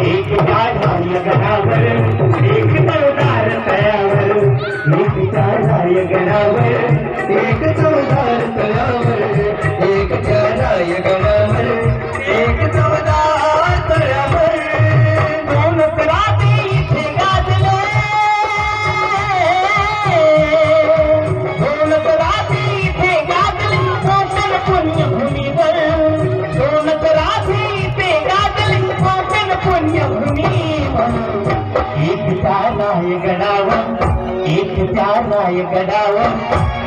एक झाड झाली गडावर एक चौदार तयावर एक झाड झाली गडावर एक चौदा नाही गडावा एक त्या आहे गडावा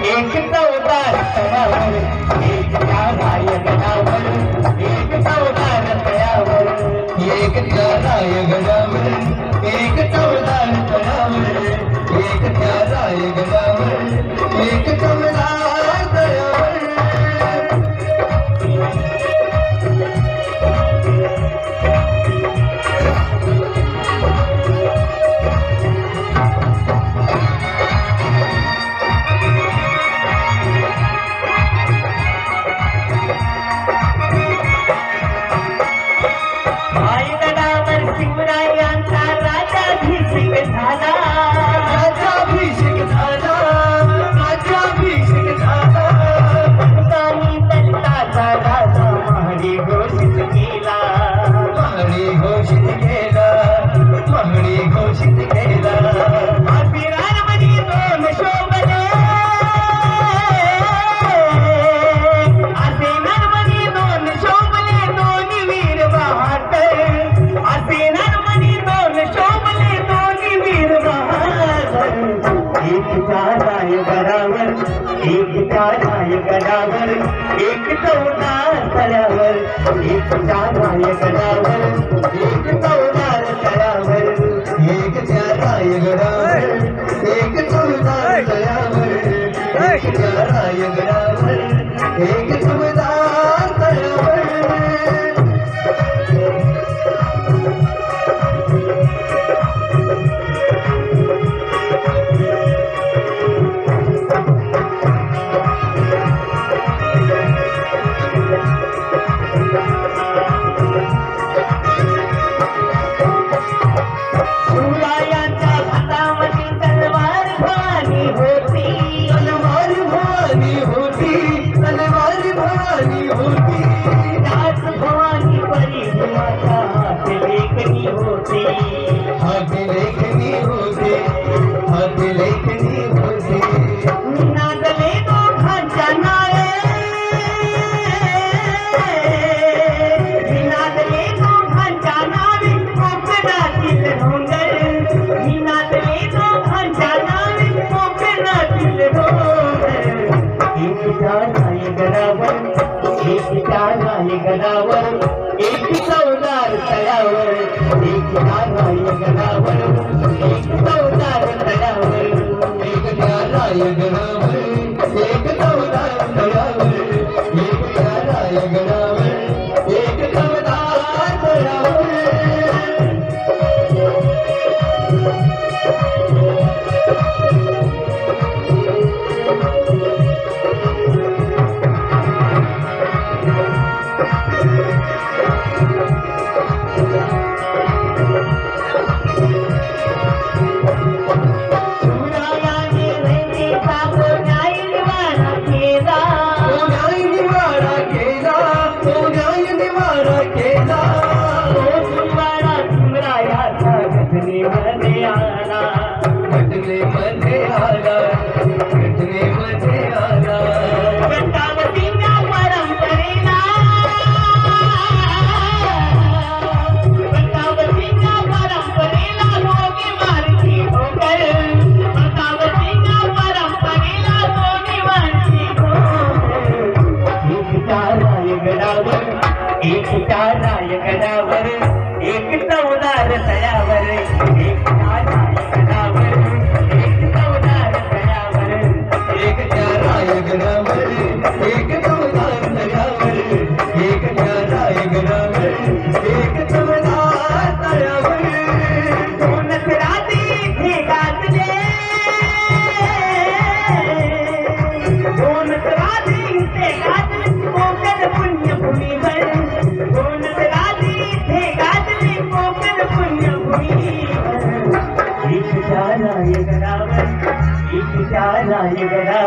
एक चौदा तणावर एक त्या नाही गडावा सदावर एक चौदार तळावर एक जाय सदावर एक चौदार तळावर एक त्या रायगडावर एक चौदार तळावर एक त्या रायगडावर एक Thank you. गणावळू एक गणावळू एक गणाला Hey, एक ಗಾಳಿಗಳ